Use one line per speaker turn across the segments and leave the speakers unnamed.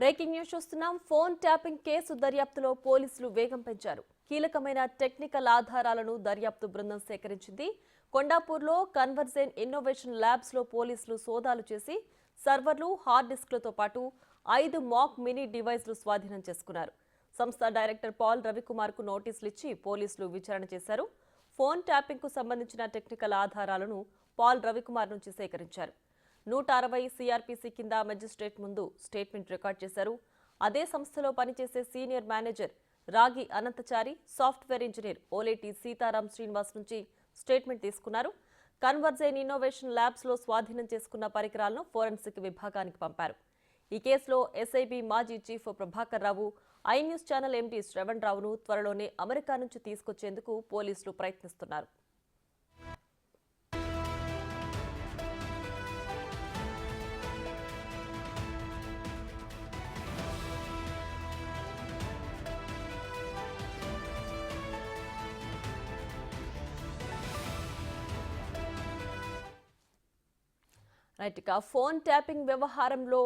Breaking news చూస్తున్నాం. Phone tapping case దర్యాప్తులో పోలీసులు వేగం పెంచారు. కీలకమైన టెక్నికల్ ఆధారాలను దర్యాప్తు బృందం సేకరించింది. కొండాపూర్లో కన్వర్జెన్ ఇన్నోవేషన్ ల్యాబ్స్లో పోలీసులు సోదాలు చేసి సర్వర్లు హార్డ్ డిస్క్లతో పాటు ఐదు మాక్ మినీ డివైస్లు స్వాధీనం చేసుకున్నారు. సంస్థ డైరెక్టర్ పాల్ రవికుమార్కు నోటీసులు ఇచ్చి పోలీసులు విచారణ చేశారు. ఫోన్ ట్యాపింగ్కు సంబంధించిన టెక్నికల్ ఆధారాలను పాల్ రవికుమార్ నుంచి సేకరించారు. నూట అరవై సిఆర్పిసి కింద మెజిస్ట్రేట్ ముందు స్టేట్మెంట్ రికార్డ్ చేశారు. అదే సంస్థలో పనిచేసే senior manager Ragi Ananthachari software engineer Oleti Sitaram Srinivas నుంచి స్టేట్మెంట్ తీసుకున్నారు. కన్వర్జైన్ ఇన్నోవేషన్ ల్యాబ్స్లో స్వాధీనం చేసుకున్న పరికరాలను ఫోరెన్సిక్ విభాగానికి పంపారు. ఈ కేసులో ఎస్ఐబి మాజీ chief Prabhakar Rao I news channel MP Shravan రావును త్వరలోనే అమెరికా నుంచి తీసుకొచ్చేందుకు పోలీసులు ప్రయత్నిస్తున్నారు. రైట్ ఇక ఫోన్ ట్యాపింగ్ వ్యవహారంలో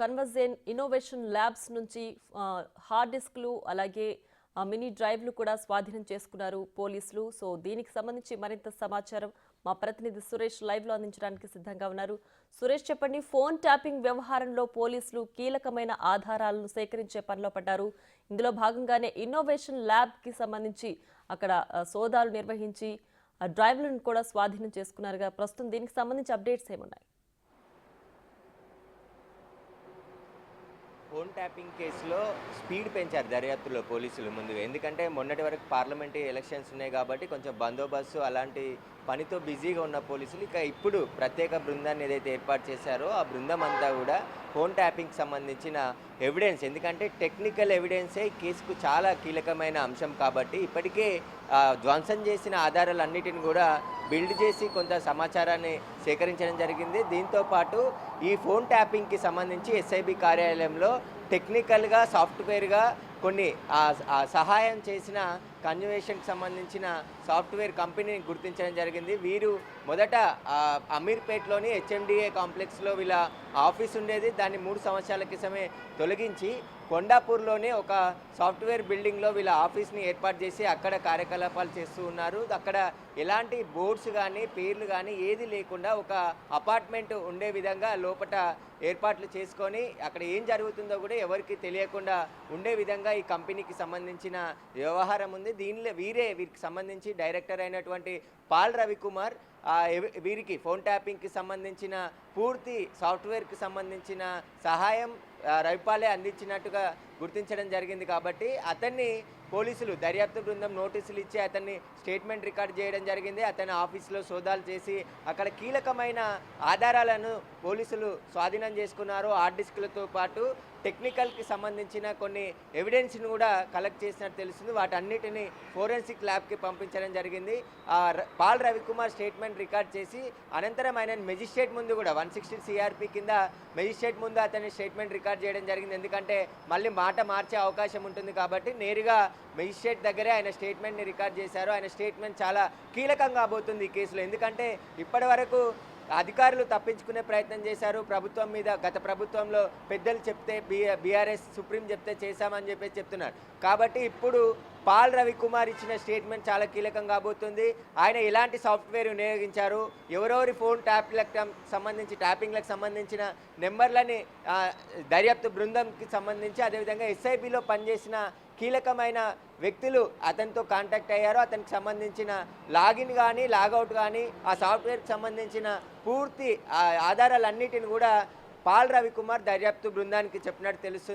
కన్వర్జెన్ ఇన్నోవేషన్ ల్యాబ్స్ నుంచి హార్డ్ డిస్క్లు అలాగే మినీ డ్రైవ్లు కూడా స్వాధీనం చేసుకున్నారు పోలీసులు. సో దీనికి సంబంధించి మరింత సమాచారం మా ప్రతినిధి సురేష్ లైవ్లో అందించడానికి సిద్ధంగా ఉన్నారు. సురేష్ చెప్పండి ఫోన్ ట్యాపింగ్ వ్యవహారంలో పోలీసులు కీలకమైన ఆధారాలను సేకరించే పనిలో పడ్డారు. ఇందులో భాగంగానే ఇన్నోవేషన్ ల్యాబ్కి సంబంధించి అక్కడ సోదాలు నిర్వహించి ఆ డ్రైవ్లను కూడా స్వాధీనం చేసుకున్నారుగా. ప్రస్తుతం దీనికి సంబంధించి అప్డేట్స్ ఏమున్నాయి?
ఫోన్ ట్యాపింగ్ కేసులో స్పీడ్ పెంచారు దర్యాప్తులో పోలీసులు ముందు ఎందుకంటే మొన్నటి వరకు పార్లమెంటరీ ఎలక్షన్స్ ఉన్నాయి కాబట్టి కొంచెం బందోబస్తు అలాంటి పనితో బిజీగా ఉన్న పోలీసులు. ఇక ఇప్పుడు ప్రత్యేక బృందాన్ని ఏదైతే ఏర్పాటు చేశారో ఆ బృందం అంతా కూడా ఫోన్ ట్యాపింగ్కి సంబంధించిన ఎవిడెన్స్. ఎందుకంటే టెక్నికల్ ఎవిడెన్సే కేసుకు చాలా కీలకమైన అంశం కాబట్టి ఇప్పటికే ధ్వంసం చేసిన ఆధారాలన్నిటిని కూడా బిల్డ్ చేసి కొంత సమాచారాన్ని సేకరించడం జరిగింది. దీంతో పాటు ఈ ఫోన్ ట్యాపింగ్కి సంబంధించి ఎస్ఐబి కార్యాలయంలో టెక్నికల్గా సాఫ్ట్వేర్గా కొన్ని సహాయం చేసిన కన్జర్వేషన్కి సంబంధించిన సాఫ్ట్వేర్ కంపెనీని గుర్తించడం జరిగింది. వీరు మొదట అమీర్పేట్లోని హెచ్ఎండిఏ కాంప్లెక్స్లో వీళ్ళ ఆఫీస్ ఉండేది. దాన్ని మూడు సంవత్సరాల క్రితమే తొలగించి కొండాపూర్లోనే ఒక సాఫ్ట్వేర్ బిల్డింగ్లో వీళ్ళ ఆఫీస్ని ఏర్పాటు చేసి అక్కడ కార్యకలాపాలు చేస్తూ ఉన్నారు. అక్కడ ఎలాంటి బోర్డ్స్ కానీ పేర్లు కానీ ఏది లేకుండా ఒక అపార్ట్మెంట్ ఉండే విధంగా లోపట ఏర్పాట్లు చేసుకొని అక్కడ ఏం జరుగుతుందో కూడా ఎవరికి తెలియకుండా ఉండే విధంగా ఈ కంపెనీకి సంబంధించిన వ్యవహారం ఉంది. దీనిలో వీరే వీరికి సంబంధించి డైరెక్టర్ అయినటువంటి పాల్ రవికుమార్ వీరికి ఫోన్ ట్యాపింగ్కి సంబంధించిన పూర్తి సాఫ్ట్వేర్కి సంబంధించిన సహాయం రైపాలే రవిపాలే అందించినట్టుగా గుర్తించడం జరిగింది కాబట్టి అతన్ని పోలీసులు దర్యాప్తు బృందం నోటీసులు ఇచ్చి అతన్ని స్టేట్మెంట్ రికార్డ్ చేయడం జరిగింది. అతని ఆఫీసులో సోదాలు చేసి అక్కడ కీలకమైన ఆధారాలను పోలీసులు స్వాధీనం చేసుకున్నారు. హార్డ్ డిస్క్లతో పాటు టెక్నికల్కి సంబంధించిన కొన్ని ఎవిడెన్స్ను కూడా కలెక్ట్ చేసినట్టు తెలుస్తుంది. వాటన్నిటిని ఫోరెన్సిక్ ల్యాబ్కి పంపించడం జరిగింది. పాల్ రవికుమార్ స్టేట్మెంట్ రికార్డ్ చేసి అనంతరం ఆయన మెజిస్ట్రేట్ ముందు కూడా వన్ సిక్స్టీ సిఆర్పి కింద మెజిస్ట్రేట్ ముందు అతని స్టేట్మెంట్ రికార్డ్ చేయడం జరిగింది. ఎందుకంటే మళ్ళీ మాట మార్చే అవకాశం ఉంటుంది కాబట్టి నేరుగా మెజిస్ట్రేట్ దగ్గరే ఆయన స్టేట్మెంట్ని రికార్డ్ చేశారు. ఆయన స్టేట్మెంట్ చాలా కీలకంగా కాబోతుంది ఈ కేసులో. ఎందుకంటే ఇప్పటి వరకు అధికారులు తప్పించుకునే ప్రయత్నం చేశారు. ప్రభుత్వం మీద గత ప్రభుత్వంలో పెద్దలు చెప్తే బి బీఆర్ఎస్ సుప్రీం చెప్తే చేశామని చెప్పేసి చెప్తున్నారు. కాబట్టి ఇప్పుడు పాల్ రవికుమార్ ఇచ్చిన స్టేట్మెంట్ చాలా కీలకం కాబోతుంది. ఆయన ఎలాంటి సాఫ్ట్వేర్ వినియోగించారు? ఎవరెవరి ఫోన్ ట్యాప్లకు సంబంధించి ట్యాపింగ్లకు సంబంధించిన నెంబర్లని దర్యాప్తు బృందంకి సంబంధించి అదేవిధంగా ఎస్ఐబిలో పనిచేసిన కీలకమైన వ్యక్తులు అతనితో కాంటాక్ట్ అయ్యారు. అతనికి సంబంధించిన లాగిన్ కానీ లాగౌట్ కానీ ఆ సాఫ్ట్వేర్కి సంబంధించిన పూర్తి ఆ ఆధారాలన్నిటిని కూడా పాల్ రవికుమార్ దర్యాప్తు బృందానికి చెప్పినట్టు తెలుస్తుంది.